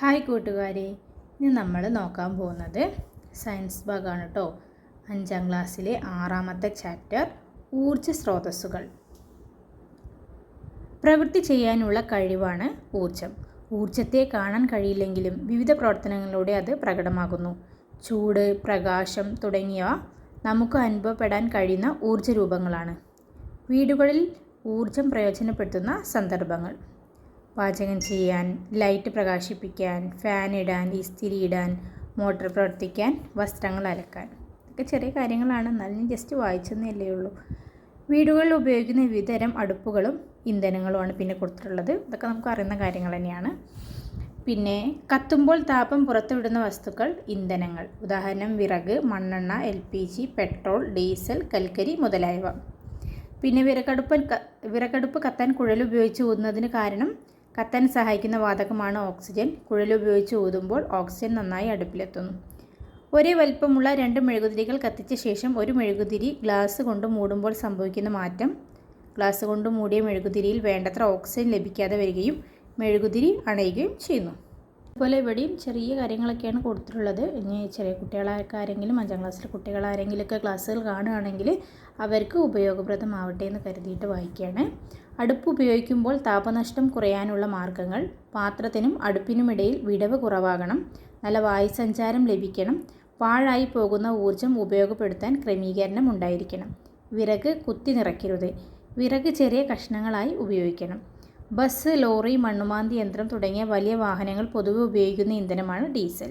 Hi കൂട്ടുകാരെ ഇന്ന് നമ്മൾ നോക്കാൻ പോകുന്നത് സയൻസ് ഭാഗമാണ് കേട്ടോ. അഞ്ചാം ക്ലാസ്സിലെ ആറാമത്തെ ചാപ്റ്റർ ഊർജ സ്രോതസ്സുകൾ. പ്രവൃത്തി ചെയ്യാനുള്ള കഴിവാണ് ഊർജം ഊർജത്തെ കാണാൻ കഴിയില്ലെങ്കിലും വിവിധ പ്രവർത്തനങ്ങളിലൂടെ അത് പ്രകടമാകുന്നു. ചൂട് പ്രകാശം തുടങ്ങിയവ നമുക്ക് അനുഭവപ്പെടാൻ കഴിയുന്ന ഊർജ രൂപങ്ങളാണ്. വീടുകളിൽ ഊർജം പ്രയോജനപ്പെടുത്തുന്ന സന്ദർഭങ്ങൾ. പാചകം ചെയ്യാൻ ലൈറ്റ് പ്രകാശിപ്പിക്കാൻ ഫാൻ ഇടാൻ ഇസ്തിരി ഇടാൻ മോട്ടോർ പ്രവർത്തിക്കാൻ വസ്ത്രങ്ങൾ അലക്കാൻ. ഇതൊക്കെ ചെറിയ കാര്യങ്ങളാണ്. എന്നാലും ജസ്റ്റ് വായിച്ചെന്നല്ലേ ഉള്ളൂ. വീടുകളിൽ ഉപയോഗിക്കുന്ന വിവിധതരം അടുപ്പുകളും ഇന്ധനങ്ങളുമാണ് പിന്നെ കൊടുത്തിട്ടുള്ളത്. ഇതൊക്കെ നമുക്ക് അറിയുന്ന കാര്യങ്ങൾ തന്നെയാണ്. പിന്നെ കത്തുമ്പോൾ താപം പുറത്തുവിടുന്ന വസ്തുക്കൾ ഇന്ധനങ്ങൾ. ഉദാഹരണം വിറക് മണ്ണെണ്ണ L P G petrol diesel കൽക്കരി മുതലായവ. പിന്നെ വിറകടുപ്പ് വിറകടുപ്പ് കത്താൻ കുഴൽ ഉപയോഗിച്ച് ഊതുന്നതിന് കാരണം കത്താൻ സഹായിക്കുന്ന വാതകമാണ് ഓക്സിജൻ. കുഴലുപയോഗിച്ച് ഊതുമ്പോൾ ഓക്സിജൻ നന്നായി അടുപ്പിലെത്തുന്നു. ഒരേ വലിപ്പമുള്ള രണ്ട് മെഴുകുതിരികൾ കത്തിച്ച ശേഷം ഒരു മെഴുകുതിരി ഗ്ലാസ് കൊണ്ട് മൂടുമ്പോൾ സംഭവിക്കുന്ന മാറ്റം. ഗ്ലാസ് കൊണ്ട് മൂടിയ മെഴുകുതിരിയിൽ വേണ്ടത്ര ഓക്സിജൻ ലഭിക്കാതെ വരികയും മെഴുകുതിരി അണയുകയും ചെയ്യുന്നു. അതുപോലെ ഇവിടെയും ചെറിയ കാര്യങ്ങളൊക്കെയാണ് കൊടുത്തിട്ടുള്ളത്. ഇനി ചെറിയ കുട്ടികളൊക്കെ ആരെങ്കിലും അഞ്ചാം ക്ലാസ്സിലെ കുട്ടികളാരെങ്കിലുമൊക്കെ ക്ലാസ്സുകൾ കാണുകയാണെങ്കിൽ അവർക്ക് ഉപയോഗപ്രദമാവട്ടെ എന്ന് കരുതിയിട്ട് വായിക്കുകയാണ്. അടുപ്പ് ഉപയോഗിക്കുമ്പോൾ താപനഷ്ടം കുറയാനുള്ള മാർഗങ്ങൾ പാത്രത്തിനും അടുപ്പിനുമിടയിൽ വിടവ് കുറവാകണം നല്ല വായുസഞ്ചാരം ലഭിക്കണം പാഴായി പോകുന്ന ഊർജം ഉപയോഗപ്പെടുത്താൻ ക്രമീകരണം ഉണ്ടായിരിക്കണം. വിറക് കുത്തി നിറയ്ക്കരുത്. വിറക് ചെറിയ കഷ്ണങ്ങളായി ഉപയോഗിക്കണം. ബസ് ലോറി മണ്ണുമാന്തി യന്ത്രം തുടങ്ങിയ വലിയ വാഹനങ്ങൾ പൊതുവെ ഉപയോഗിക്കുന്ന ഇന്ധനമാണ് ഡീസൽ.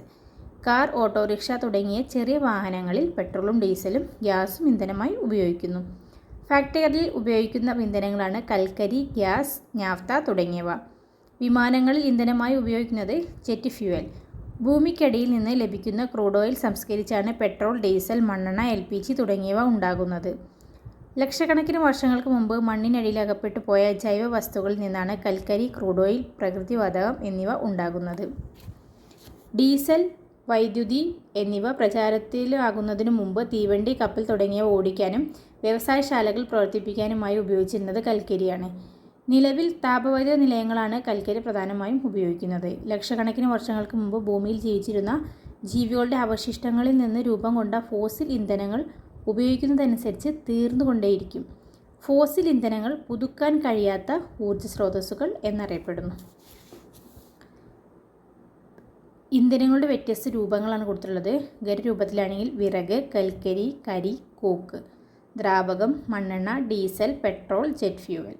കാർ ഓട്ടോറിക്ഷ തുടങ്ങിയ ചെറിയ വാഹനങ്ങളിൽ പെട്രോളും ഡീസലും ഗ്യാസും ഇന്ധനമായി ഉപയോഗിക്കുന്നു. ഫാക്ടറികളിൽ ഉപയോഗിക്കുന്ന ഇന്ധനങ്ങളാണ് കൽക്കരി ഗ്യാസ് നാഫ്ത തുടങ്ങിയവ. വിമാനങ്ങളിൽ ഇന്ധനമായി ഉപയോഗിക്കുന്നത് ജെറ്റ് ഫ്യൂവൽ. ഭൂമിക്കടിയിൽ നിന്ന് ലഭിക്കുന്ന ക്രൂഡ് ഓയിൽ സംസ്കരിച്ചാണ് പെട്രോൾ ഡീസൽ മണ്ണെണ്ണ എൽ പി ജി തുടങ്ങിയവ ഉണ്ടാകുന്നത്. ലക്ഷക്കണക്കിന് വർഷങ്ങൾക്ക് മുമ്പ് മണ്ണിനടിയിൽ അകപ്പെട്ടു പോയ ജൈവ വസ്തുക്കളിൽ നിന്നാണ് കൽക്കരി ക്രൂഡ് ഓയിൽ പ്രകൃതിവാതകം എന്നിവ ഉണ്ടാകുന്നത്. ഡീസൽ വൈദ്യുതി എന്നിവ പ്രചാരത്തിലാകുന്നതിനു മുമ്പ് തീവണ്ടി കപ്പൽ തുടങ്ങിയവ ഓടിക്കാനും വ്യവസായശാലകൾ പ്രവർത്തിപ്പിക്കാനുമായി ഉപയോഗിച്ചിരുന്നത് കൽക്കരിയാണ്. നിലവിൽ താപവൈദ്യുത നിലയങ്ങളാണ് കൽക്കരി പ്രധാനമായും ഉപയോഗിക്കുന്നത്. ലക്ഷക്കണക്കിന് വർഷങ്ങൾക്ക് മുമ്പ് ഭൂമിയിൽ ജീവിച്ചിരുന്ന ജീവികളുടെ അവശിഷ്ടങ്ങളിൽ നിന്ന് രൂപം കൊണ്ട ഫോസിൽ ഇന്ധനങ്ങൾ ഉപയോഗിക്കുന്നതനുസരിച്ച് തീർന്നുകൊണ്ടേയിരിക്കും. ഫോസിൽ ഇന്ധനങ്ങൾ പുതുക്കാൻ കഴിയാത്ത ഊർജ സ്രോതസ്സുകൾ എന്നറിയപ്പെടുന്നു. ഇന്ധനങ്ങളുടെ വ്യത്യസ്ത രൂപങ്ങളാണ് കൊടുത്തിട്ടുള്ളത്. ഖരരൂപത്തിലാണെങ്കിൽ വിറക് കൽക്കരി കരി കോക്ക്. ദ്രാവകം മണ്ണെണ്ണ ഡീസൽ പെട്രോൾ ജെറ്റ് ഫ്യൂവൽ.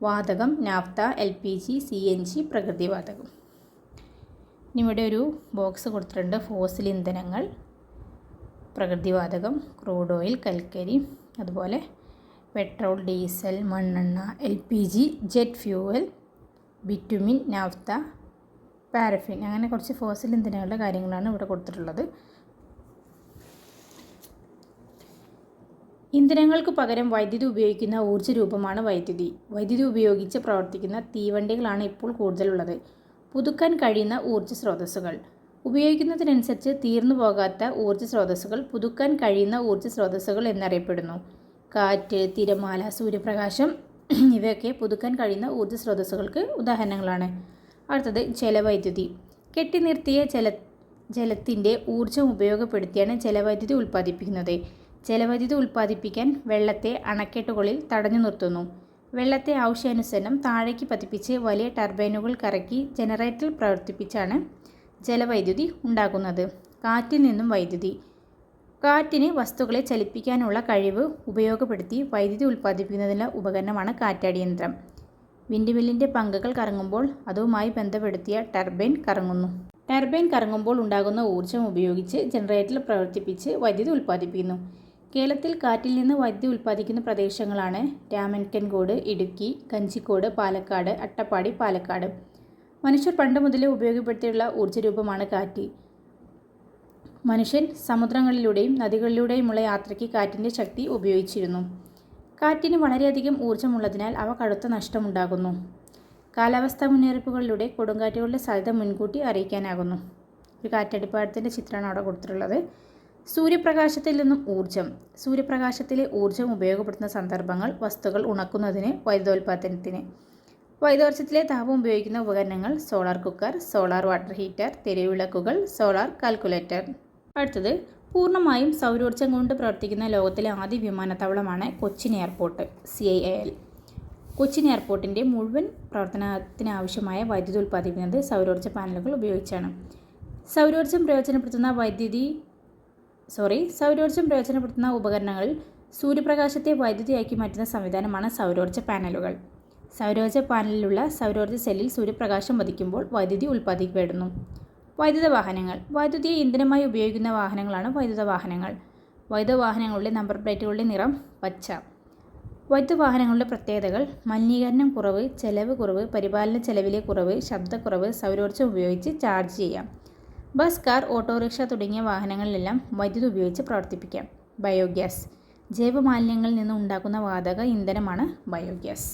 വാതകം naphtha L P G C N G പ്രകൃതിവാതകം ഇവിടെ ഒരു ബോക്സ് കൊടുത്തിട്ടുണ്ട്. ഫോസിൽ ഇന്ധനങ്ങൾ പ്രകൃതിവാതകം ക്രൂഡ് ഓയിൽ കൽക്കരി അതുപോലെ പെട്രോൾ ഡീസൽ മണ്ണെണ്ണ L P G jet fuel bitumen naphtha paraffin അങ്ങനെ കുറച്ച് ഫോസിൽ ഇന്ധനങ്ങളുടെ കാര്യങ്ങളാണ് ഇവിടെ കൊടുത്തിട്ടുള്ളത്. ഇന്ധനങ്ങൾക്ക് പകരം വൈദ്യുതി ഉപയോഗിക്കുന്ന ഊർജ രൂപമാണ് വൈദ്യുതി. വൈദ്യുതി ഉപയോഗിച്ച് പ്രവർത്തിക്കുന്ന തീവണ്ടികളാണ് ഇപ്പോൾ കൂടുതലുള്ളത്. പുതുക്കാൻ കഴിയുന്ന ഊർജ സ്രോതസ്സുകൾ ഉപയോഗിക്കുന്നതിനനുസരിച്ച് തീർന്നു പോകാത്ത ഊർജ സ്രോതസ്സുകൾ പുതുക്കാൻ കഴിയുന്ന ഊർജ സ്രോതസ്സുകൾ എന്നറിയപ്പെടുന്നു. കാറ്റ് തിരമാല സൂര്യപ്രകാശം ഇവയൊക്കെ പുതുക്കാൻ കഴിയുന്ന ഊർജ സ്രോതസ്സുകൾക്ക് ഉദാഹരണങ്ങളാണ്. അടുത്തത് ജലവൈദ്യുതി. കെട്ടി നിർത്തിയ ജല ജലത്തിന്റെ ഊർജം ഉപയോഗപ്പെടുത്തിയാണ് ജലവൈദ്യുതി ഉൽപ്പാദിപ്പിക്കുന്നത്. ജലവൈദ്യുതി ഉൽപ്പാദിപ്പിക്കാൻ വെള്ളത്തെ അണക്കെട്ടുകളിൽ തടഞ്ഞു നിർത്തുന്നു. വെള്ളത്തെ ആവശ്യാനുസരണം താഴേക്ക് പതിപ്പിച്ച് വലിയ ടർബൈനുകൾ കറക്കി ജനറേറ്ററിൽ പ്രവർത്തിപ്പിച്ചാണ് ജലവൈദ്യുതി ഉണ്ടാക്കുന്നത്. കാറ്റിൽ നിന്നും വൈദ്യുതി. കാറ്റിന് വസ്തുക്കളെ ചലിപ്പിക്കാനുള്ള കഴിവ് ഉപയോഗപ്പെടുത്തി വൈദ്യുതി ഉൽപ്പാദിപ്പിക്കുന്നതിനുള്ള ഉപകരണമാണ് കാറ്റാടിയന്ത്രം വിൻഡ് മില്ലിന്റെ പങ്കുകൾ കറങ്ങുമ്പോൾ അതുമായി ബന്ധപ്പെടുത്തിയ ടർബൈൻ കറങ്ങുന്നു. ടർബൈൻ കറങ്ങുമ്പോൾ ഉണ്ടാകുന്ന ഊർജം ഉപയോഗിച്ച് ജനറേറ്ററിൽ പ്രവർത്തിപ്പിച്ച് വൈദ്യുതി ഉൽപ്പാദിപ്പിക്കുന്നു. കേരളത്തിൽ കാറ്റിൽ നിന്ന് വൈദ്യുതി ഉൽപ്പാദിക്കുന്ന പ്രദേശങ്ങളാണ് രാമൻകൻകോട് ഇടുക്കി കഞ്ചിക്കോട് പാലക്കാട് അട്ടപ്പാടി പാലക്കാട്. മനുഷ്യർ പണ്ട് മുതലേ ഉപയോഗപ്പെടുത്തിയുള്ള ഊർജരൂപമാണ് കാറ്റ്. മനുഷ്യൻ സമുദ്രങ്ങളിലൂടെയും നദികളിലൂടെയുമുള്ള യാത്രയ്ക്ക് കാറ്റിന്റെ ശക്തി ഉപയോഗിച്ചിരുന്നു. കാറ്റിന് വളരെയധികം ഊർജമുള്ളതിനാൽ അവ കടുത്ത നഷ്ടമുണ്ടാകുന്നു. കാലാവസ്ഥാ മുന്നറിയിപ്പുകളിലൂടെ കൊടുങ്കാറ്റുകളുടെ സാധ്യത മുൻകൂട്ടി അറിയിക്കാനാകുന്നു. ഒരു കാറ്റടിപ്പാടത്തിന്റെ ചിത്രമാണ് അവിടെ കൊടുത്തിട്ടുള്ളത്. സൂര്യപ്രകാശത്തിൽ നിന്നും ഊർജം സൂര്യപ്രകാശത്തിലെ ഊർജം ഉപയോഗപ്പെടുത്തുന്ന സന്ദർഭങ്ങൾ വസ്തുക്കൾ ഉണക്കുന്നതിന് വൈദ്യുതോൽപാദനത്തിന്. വൈദ്യോർജത്തിലെ താപം ഉപയോഗിക്കുന്ന ഉപകരണങ്ങൾ solar cooker solar water heater തെരുവിളക്കുകൾ solar calculator. അടുത്തത് പൂർണമായും സൗരോർജം കൊണ്ട് പ്രവർത്തിക്കുന്ന ലോകത്തിലെ ആദ്യ വിമാനത്താവളമാണ് Cochin airport C I L Cochin എയർപോർട്ടിന്റെ മുഴുവൻ പ്രവർത്തനത്തിനാവശ്യമായ വൈദ്യുതി ഉൽപ്പാദിപ്പിക്കുന്നത് സൗരോർജ പാനലുകൾ ഉപയോഗിച്ചാണ്. സൗരോർജം പ്രയോജനപ്പെടുത്തുന്ന വൈദ്യുതി സോറി സൗരോർജം പ്രയോജനപ്പെടുത്തുന്ന ഉപകരണങ്ങളിൽ സൂര്യപ്രകാശത്തെ വൈദ്യുതിയാക്കി മാറ്റുന്ന സംവിധാനമാണ് സൗരോർജ പാനലുകൾ. സൗരോർജ പാനലിലുള്ള സൗരോർജ സെല്ലിൽ സൂര്യപ്രകാശം വധിക്കുമ്പോൾ വൈദ്യുതി ഉൽപ്പാദിക്കപ്പെടുന്നു വൈദ്യുത വാഹനങ്ങൾ വൈദ്യുതിയെ ഇന്ധനമായി ഉപയോഗിക്കുന്ന വാഹനങ്ങളാണ് വൈദ്യുത വാഹനങ്ങൾ വൈദ്യുത വാഹനങ്ങളുടെ നമ്പർ പ്ലേറ്റുകളുടെ നിറം പച്ച. വൈദ്യുത വാഹനങ്ങളുടെ പ്രത്യേകതകൾ മലിനീകരണം കുറവ് ചെലവ് കുറവ് പരിപാലന ചെലവിലെ കുറവ് ശബ്ദക്കുറവ് സൗരോർജം ഉപയോഗിച്ച് ചാർജ് ചെയ്യാം. ബസ് കാർ ഓട്ടോറിക്ഷ തുടങ്ങിയ വാഹനങ്ങളിലെല്ലാം വൈദ്യുതി ഉപയോഗിച്ച് പ്രവർത്തിപ്പിക്കാം. ബയോഗ്യാസ്. ജൈവമാലിന്യങ്ങളിൽ നിന്ന് ഉണ്ടാക്കുന്ന വാതക ഇന്ധനമാണ് ബയോഗ്യാസ്.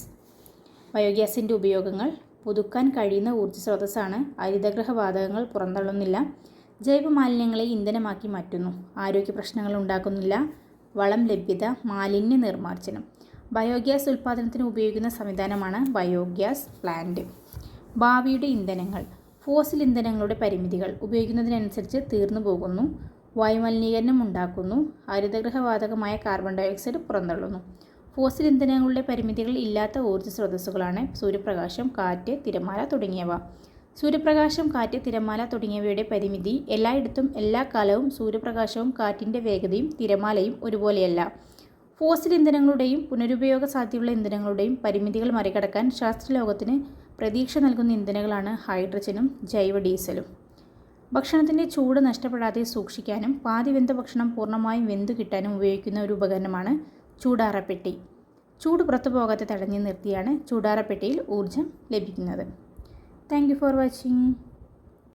ബയോഗ്യാസിന്റെ ഉപയോഗങ്ങൾ പുതുക്കാൻ കഴിയുന്ന ഊർജ സ്രോതസ്സാണ് ഹരിതഗൃഹ വാതകങ്ങൾ പുറന്തള്ളുന്നില്ല. ജൈവമാലിന്യങ്ങളെ ഇന്ധനമാക്കി മാറ്റുന്നു. ആരോഗ്യ പ്രശ്നങ്ങൾ ഉണ്ടാക്കുന്നില്ല. വളം ലഭ്യത മാലിന്യ നിർമ്മാർജനം. ബയോഗ്യാസ് ഉൽപ്പാദനത്തിന് ഉപയോഗിക്കുന്ന സംവിധാനമാണ് ബയോഗ്യാസ് പ്ലാന്റ്. ഭാവിയുടെ ഇന്ധനങ്ങൾ. ഫോസിൽ ഇന്ധനങ്ങളുടെ പരിമിതികൾ ഉപയോഗിക്കുന്നതിനനുസരിച്ച് തീർന്നു പോകുന്നു. വായുമലിനീകരണം ഉണ്ടാക്കുന്നു. ഹരിതഗൃഹവാതകമായ കാർബൺ ഡയോക്സൈഡ് പുറന്തള്ളുന്നു. ഫോസിൽ ഇന്ധനങ്ങളുടെ പരിമിതികൾ ഇല്ലാത്ത ഊർജ സ്രോതസ്സുകളാണ് സൂര്യപ്രകാശം കാറ്റ് തിരമാല തുടങ്ങിയവ. സൂര്യപ്രകാശം കാറ്റ് തിരമാല തുടങ്ങിയവയുടെ പരിമിതി എല്ലായിടത്തും എല്ലാ കാലവും സൂര്യപ്രകാശവും കാറ്റിന്റെ വേഗതയും തിരമാലയും ഒരുപോലെയല്ല. ഫോസിൽ ഇന്ധനങ്ങളുടെയും പുനരുപയോഗ സാധ്യതയുള്ള ഇന്ധനങ്ങളുടെയും പരിമിതികൾ മറികടക്കാൻ ശാസ്ത്രലോകത്തിന് പ്രതീക്ഷ നൽകുന്ന ഇന്ധനങ്ങളാണ് ഹൈഡ്രജനും ജൈവ ഡീസലും. ഭക്ഷണത്തിന്റെ ചൂട് നഷ്ടപ്പെടാതെ സൂക്ഷിക്കാനും പാതി വെന്ത ഭക്ഷണം പൂർണമായും വെന്തു കിട്ടാനും ഉപയോഗിക്കുന്ന ഒരു ഉപകരണമാണ് ചൂടാറപ്പെട്ടി. ചൂട് പുറത്തു പോകാതെ തടഞ്ഞു നിർത്തിയാണ് ചൂടാറപ്പെട്ടിയിൽ ഊർജം ലഭിക്കുന്നത്. Thank for watching